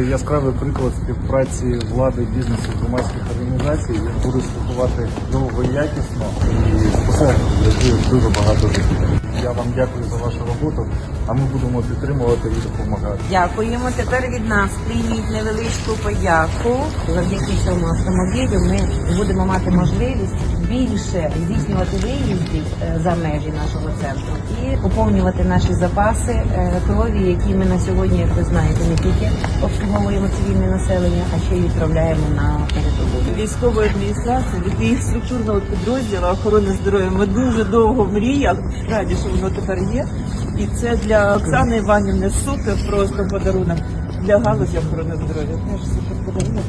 яскравий приклад співпраці влади, бізнесу, громадських організацій. Він буде слухувати довго і якісно і спостерігати дуже багато життів. Дякую за вашу роботу, а ми будемо підтримувати і допомагати. Дякуємо. Тепер від нас прийміть невеличку подяку. Завдяки цьому автомобілю ми будемо мати можливість більше здійснювати виїздів е, за межі нашого центру і поповнювати наші запаси е, крові, які ми на сьогодні, як ви знаєте, не тільки обслуговуємо цивільне населення, а ще й відправляємо на передову. військової адміністрації, від їх структурного підрозділу охорони здоров'я. Ми дуже довго мріяли, раді, що воно тепер є. І це для Оксани Іванівни супер просто подарунок. Для галузі охорони здоров'я. Теж супер подарунок.